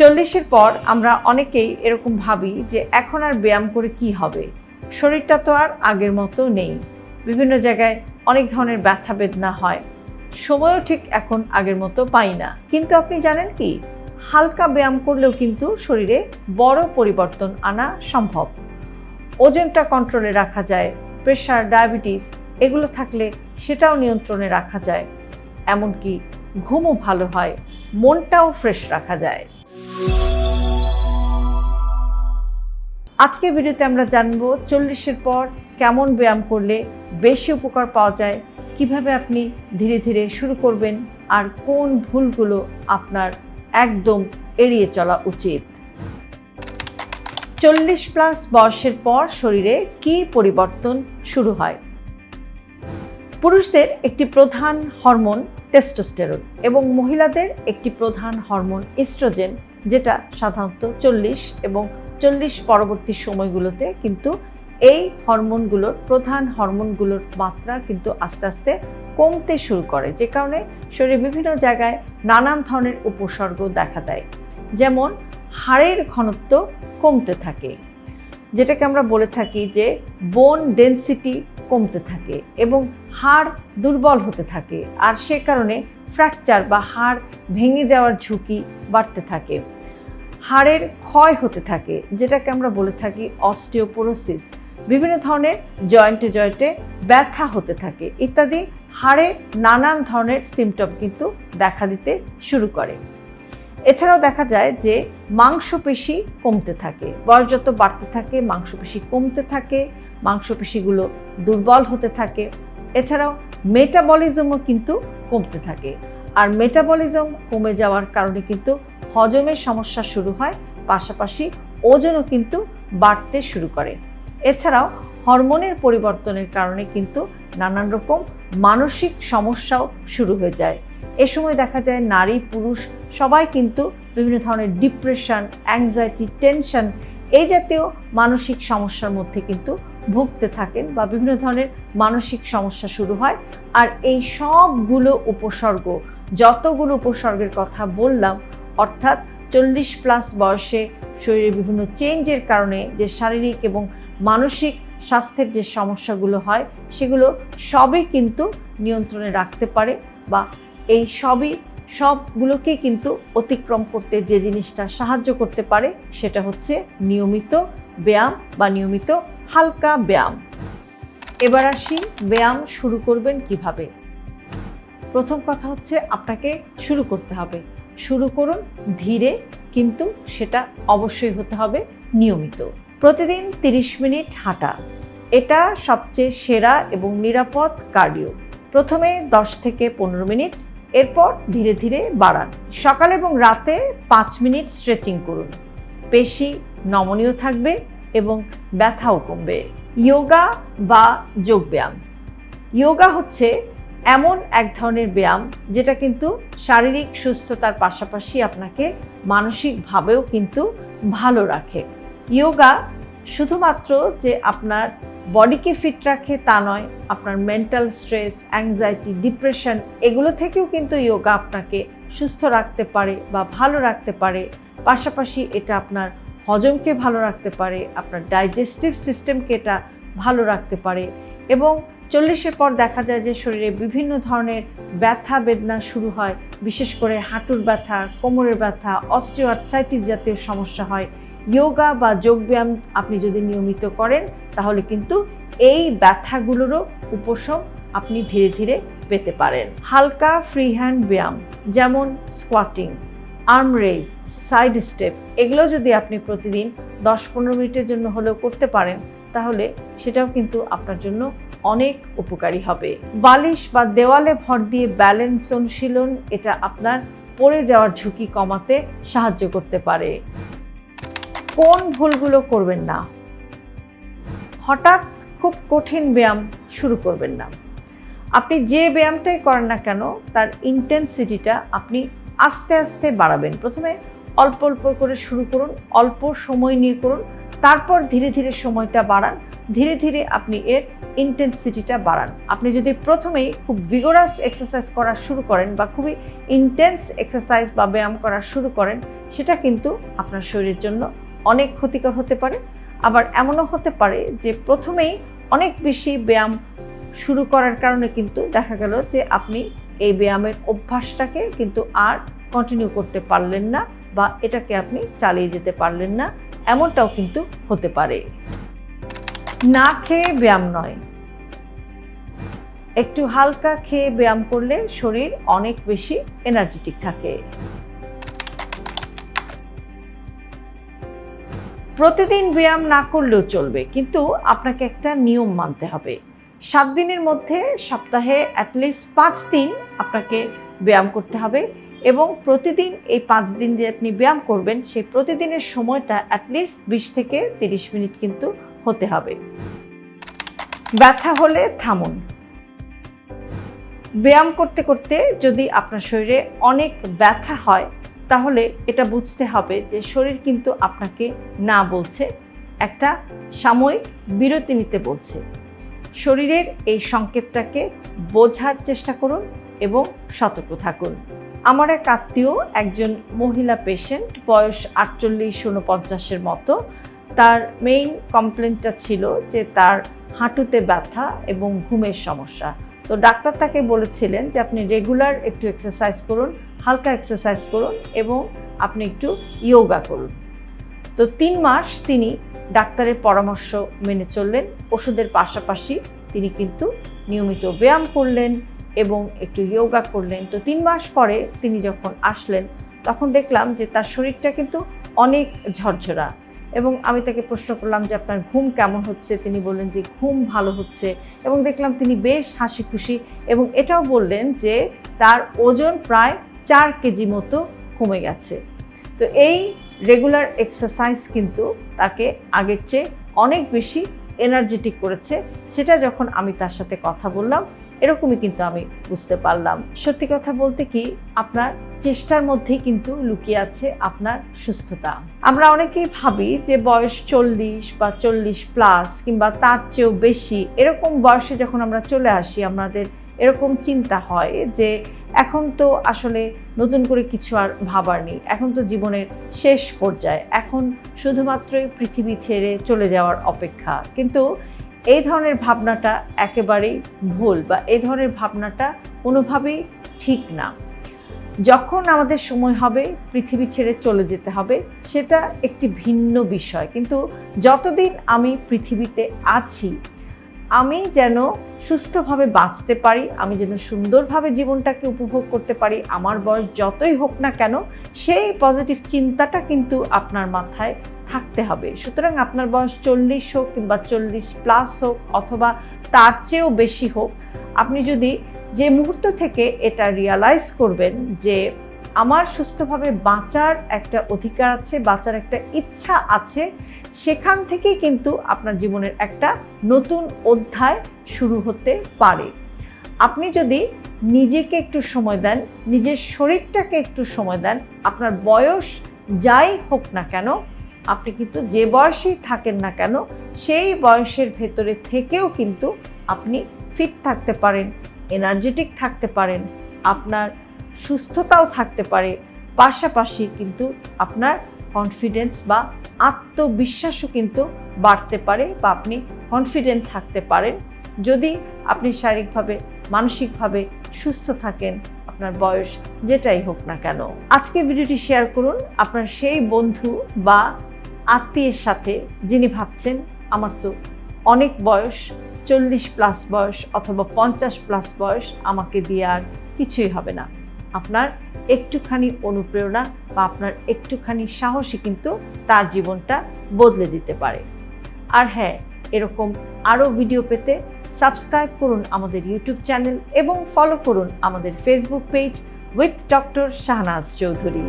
চল্লিশের পর আমরা অনেকেই এরকম ভাবি যে এখন আর ব্যায়াম করে কি হবে? শরীরটা তো আর আগের মতো নেই। বিভিন্ন জায়গায় অনেক ধরনের ব্যথা বেদনা হয়। সময়ও ঠিক এখন আগের মতো পাই না। কিন্তু আপনি জানেন কি? হালকা ব্যায়াম করলেও কিন্তু শরীরে বড় পরিবর্তন আনা সম্ভব। ওজনটা কন্ট্রোলে রাখা যায় প্রেশার ডায়াবেটিস এগুলো থাকলে সেটাও নিয়ন্ত্রণে রাখা যায়। এমনকি ঘুমও ভালো হয়, মনটাও ফ্রেশ রাখা যায়। আজকে ভিডিওতে আমরা জানব চল্লিশের পর কেমন ব্যায়াম করলে বেশি উপকার পাওয়া যায়, কীভাবে আপনি ধীরে ধীরে শুরু করবেন, আর কোন ভুলগুলো আপনার একদম এড়িয়ে চলা উচিত। চল্লিশ প্লাস বয়সের পর শরীরে কি পরিবর্তন শুরু হয়? পুরুষদের একটি প্রধান হরমোন টেস্টোস্টেরন এবং মহিলাদের একটি প্রধান হরমোন ইস্ট্রোজেন যেটা সাধারণত চল্লিশ এবং চল্লিশ পরবর্তী সময়গুলোতে কিন্তু এই হরমোনগুলোর প্রধান হরমোনগুলোর মাত্রা কিন্তু আস্তে আস্তে কমতে শুরু করে, যে কারণে শরীরে বিভিন্ন জায়গায় নানান ধরনের উপসর্গ দেখা দেয়। যেমন হাড়ের ঘনত্ব কমতে থাকে, যেটাকে আমরা বলে থাকি যে বোন ডেন্সিটি কমতে থাকে এবং হাড় দুর্বল হতে থাকে। আর সে কারণে ফ্র্যাকচার বা হাড় ভেঙে যাওয়ার ঝুঁকি বাড়তে থাকে। হাড়ের ক্ষয় হতে থাকে, যেটাকে আমরা বলে থাকি অস্টিওপোরোসিস বিভিন্ন ধরনের জয়েন্টে জয়েন্টে ব্যথা হতে থাকে, ইত্যাদি হাড়ে নানান ধরনের সিমটম কিন্তু দেখা দিতে শুরু করে। এছাড়াও দেখা যায় যে মাংসপেশি কমতে থাকে, বয়স যত বাড়তে থাকে, মাংসপেশি কমতে থাকে, মাংসপেশিগুলো দুর্বল হতে থাকে। এছাড়াও মেটাবলিজমও কিন্তু কমতে থাকে। আর মেটাবলিজম কমে যাওয়ার কারণে কিন্তু হজমের সমস্যা শুরু হয়, পাশাপাশি ওজনও কিন্তু বাড়তে শুরু করে। এছাড়াও হরমোনের পরিবর্তনের কারণে কিন্তু নানান রকম মানসিক সমস্যাও শুরু হয়ে যায়। এ সময় দেখা যায় নারী, পুরুষ সবাই কিন্তু বিভিন্ন ধরনের ডিপ্রেশন অ্যাংজাইটি টেনশন এই জাতীয় মানসিক সমস্যার মধ্যে কিন্তু ভুগতে থাকেন বা বিভিন্ন ধরনের মানসিক সমস্যা শুরু হয়। আর এই সবগুলো উপসর্গ, যতগুলো উপসর্গের কথা বললাম, অর্থাৎ চল্লিশ প্লাস বয়সে শরীরে বিভিন্ন চেঞ্জের কারণে যে শারীরিক এবং মানসিক স্বাস্থ্যের যে সমস্যাগুলো হয়, সেগুলো সবই কিন্তু নিয়ন্ত্রণে রাখতে পারে বা এই সবই, সবগুলোকে কিন্তু অতিক্রম করতে যে জিনিসটা সাহায্য করতে পারে, সেটা হচ্ছে নিয়মিত ব্যায়াম বা নিয়মিত হালকা ব্যায়াম। এবার আসি ব্যায়াম শুরু করবেন কীভাবে? প্রথম কথা হচ্ছে আপনাকে শুরু করতে হবে। শুরু করুন ধীরে, কিন্তু সেটা অবশ্যই হতে হবে নিয়মিত। প্রতিদিন 30 মিনিট হাঁটা। এটা সবচেয়ে সেরা এবং নিরাপদ কার্ডিও। প্রথমে 10 থেকে পনেরো মিনিট, এরপর ধীরে ধীরে বাড়ান। সকালে এবং রাতে পাঁচ মিনিট স্ট্রেচিং করুন। পেশি নমনীয় থাকবে এবং ব্যথাও কমবে। যোগা বা যোগব্যায়াম যোগা হচ্ছে এমন এক ধরনের ব্যায়াম যেটা কিন্তু শারীরিক সুস্থতার পাশাপাশি আপনাকে মানসিকভাবেও কিন্তু ভালো রাখে। যোগা শুধুমাত্র যে আপনার বডিকে ফিট রাখে তা নয়, আপনার মেন্টাল স্ট্রেস, অ্যাংজাইটি, ডিপ্রেশন এগুলো থেকেও কিন্তু যোগা আপনাকে সুস্থ রাখতে পারে বা ভালো রাখতে পারে। পাশাপাশি এটা আপনার হজমকে ভালো রাখতে পারে, আপনার ডাইজেস্টিভ সিস্টেমকে এটা ভালো রাখতে পারে এবং চল্লিশের পর দেখা যায় যে শরীরে বিভিন্ন ধরনের ব্যথা বেদনা শুরু হয়, বিশেষ করে হাঁটুর ব্যথা, কোমরের ব্যথা অস্টিওআর্থ্রাইটিস জাতীয় সমস্যা হয়। যোগা বা যোগব্যায়াম আপনি যদি নিয়মিত করেন, তাহলে কিন্তু এই ব্যথাগুলোরও উপশম আপনি ধীরে ধীরে পেতে পারেন। হালকা ফ্রি হ্যান্ড ব্যায়াম, যেমন squatting arm raise side step এগুলো যদি আপনি প্রতিদিন দশ পনেরো মিনিটের জন্য হলেও করতে পারেন, তাহলে সেটাও কিন্তু আপনার জন্য অনেক উপকারী হবে। বালিশ বা দেওয়ালে ভর দিয়ে ব্যালেন্স অনুশীলন, এটা আপনার পড়ে যাওয়ার ঝুঁকি কমাতে সাহায্য করতে পারে। কোন ভুলগুলো করবেন না। হঠাৎ খুব কঠিন ব্যায়াম শুরু করবেন না। আপনি যে ব্যায়ামটাই করেন না কেন, তার ইন্টেন্সিটিটা আপনি আস্তে আস্তে বাড়াবেন। প্রথমে অল্প অল্প করে শুরু করুন, অল্প সময় নিয়ে করুন, তারপর ধীরে ধীরে সময়টা বাড়ান, ধীরে ধীরে আপনি এর ইন্টেন্সিটিটা বাড়ান। আপনি যদি প্রথমেই খুব ভিগোরাস এক্সারসাইজ করা শুরু করেন বা খুবই ইন্টেন্স এক্সারসাইজ বা ব্যায়াম করা শুরু করেন, সেটা কিন্তু আপনার শরীরের জন্য অনেক ক্ষতিকর হতে পারে। আবার এমনও হতে পারে যে প্রথমেই অনেক বেশি ব্যায়াম শুরু করার কারণে কিন্তু দেখা গেল যে আপনি এই ব্যায়ামের অভ্যাসটাকে কিন্তু আর কন্টিনিউ করতে পারলেন না বা এটাকে আপনি চালিয়ে যেতে পারলেন না, এমনটাও কিন্তু হতে পারে। না খেয়ে ব্যায়াম নয়। একটু হালকা খেয়ে ব্যায়াম করলে শরীর অনেক বেশি এনার্জেটিক থাকে। প্রতিদিন ব্যায়াম না করলেও চলবে, কিন্তু আপনাকে একটা নিয়ম মানতে হবে। সাত দিনের মধ্যে সপ্তাহে অ্যাটলিস্ট পাঁচ দিন আপনাকে ব্যায়াম করতে হবে এবং প্রতিদিন এই পাঁচ দিন যে আপনি ব্যায়াম করবেন, সেই প্রতিদিনের সময়টা অ্যাটলিস্ট বিশ থেকে তিরিশ মিনিট কিন্তু হতে হবে। ব্যথা হলে থামুন। ব্যায়াম করতে করতে যদি আপনার শরীরে অনেক ব্যথা হয়, তাহলে এটা বুঝতে হবে যে শরীর কিন্তু আপনাকে না বলছে, একটা সাময়িক বিরতি নিতে বলছে। শরীরের এই সংকেতটাকে বোঝার চেষ্টা করুন এবং সতর্ক থাকুন। আমার এক আত্মীয় একজন মহিলা পেশেন্ট বয়স আটচল্লিশ উনপঞ্চাশের মতো, তার মেইন কমপ্লেনটা ছিল যে তার হাঁটুতে ব্যথা এবং ঘুমের সমস্যা। তো ডাক্তার তাকে বলেছিলেন যে আপনি রেগুলার একটু এক্সারসাইজ করুন, হালকা এক্সারসাইজ করুন এবং আপনি একটু ইয়োগা করুন। তো তিন মাস তিনি ডাক্তারের পরামর্শ মেনে চললেন। ওষুধের পাশাপাশি তিনি কিন্তু নিয়মিত ব্যায়াম করলেন এবং একটু ইয়োগা করলেন। তো তিন মাস পরে তিনি যখন আসলেন, তখন দেখলাম যে তার শরীরটা কিন্তু অনেক ঝরঝরা এবং আমি তাকে প্রশ্ন করলাম যে, আপনার ঘুম কেমন হচ্ছে? তিনি বললেন যে, ঘুম ভালো হচ্ছে। এবং দেখলাম তিনি বেশ হাসি খুশি এবং এটাও বললেন যে, তার ওজন প্রায় চার কেজি মতো কমে গেছে। তো এই রেগুলার এক্সারসাইজ কিন্তু তাকে আগের চেয়ে অনেক বেশি এনার্জেটিক করেছে। সেটা যখন আমি তার সাথে কথা বললাম, এরকমই কিন্তু আমি বুঝতে পারলাম। সত্যি কথা বলতে কি, আপনার চেষ্টার মধ্যেই কিন্তু লুকিয়ে আছে আপনার সুস্থতা। আমরা অনেকেই ভাবি যে বয়স চল্লিশ বা চল্লিশ প্লাস কিংবা তার চেয়েও বেশি, এরকম বয়সে যখন আমরা চলে আসি, আমাদের এরকম চিন্তা হয় যে এখন তো আসলে নতুন করে কিছু আর ভাবার নেই। এখন তো জীবনের শেষ পর্যায়ে। এখন শুধুমাত্রই পৃথিবী ছেড়ে চলে যাওয়ার অপেক্ষা। কিন্তু এই ধরনের ভাবনাটা একেবারেই ভুল বা এই ধরনের ভাবনাটা কোনোভাবেই ঠিক না। যখন আমাদের সময় হবে, পৃথিবী ছেড়ে চলে যেতে হবে, সেটা একটি ভিন্ন বিষয়। কিন্তু যতদিন আমি পৃথিবীতে আছি আমি যেন সুস্থভাবে বাঁচতে পারি, আমি যেন সুন্দরভাবে জীবনটাকে উপভোগ করতে পারি, আমার বয়স যতই হোক না কেন, সেই পজিটিভ চিন্তাটা কিন্তু আপনার মাথায় থাকতে হবে। সুতরাং আপনার বয়স চল্লিশ হোক কিংবা চল্লিশ প্লাস হোক অথবা তার চেয়েও বেশি হোক, আপনি যদি যে মুহূর্ত থেকে এটা রিয়ালাইজ করবেন যে আমার সুস্থভাবে বাঁচার একটা অধিকার আছে, বাঁচার একটা ইচ্ছা আছে সেখান থেকেই কিন্তু আপনার জীবনের একটা নতুন অধ্যায় শুরু হতে পারে। আপনি যদি নিজেকে একটু সময় দেন, নিজের শরীরটাকে একটু সময় দেন, আপনার বয়স যাই হোক না কেন, আপনি কিন্তু যে বয়সেই থাকেন না কেন, সেই বয়সের ভেতরে থেকেও কিন্তু আপনি ফিট থাকতে পারেন এনার্জেটিক থাকতে পারেন, আপনার সুস্থতাও থাকতে পারে। পাশাপাশি কিন্তু আপনার কনফিডেন্স বা আত্মবিশ্বাসও কিন্তু বাড়তে পারে বা আপনি কনফিডেন্ট থাকতে পারেন। যদি আপনি শারীরিকভাবে, মানসিকভাবে সুস্থ থাকেন, আপনার বয়স যেটাই হোক না কেন। আজকে ভিডিওটি শেয়ার করুন। আপনার সেই বন্ধু বা আত্মীয়ের সাথে যিনি ভাবছেন, আমার তো অনেক বয়স, চল্লিশ প্লাস বয়স অথবা পঞ্চাশ প্লাস বয়স, আমাকে দিয়ে আর কিছুই হবে না। আপনার একটুখানি অনুপ্রেরণা বা আপনার একটুখানি সাহসী কিন্তু তার জীবনটা বদলে দিতে পারে। আর হ্যাঁ এরকম আরও ভিডিও পেতে সাবস্ক্রাইব করুন আমাদের ইউটিউব চ্যানেল এবং ফলো করুন আমাদের Facebook page with doctor Shahnaz Chowdhury.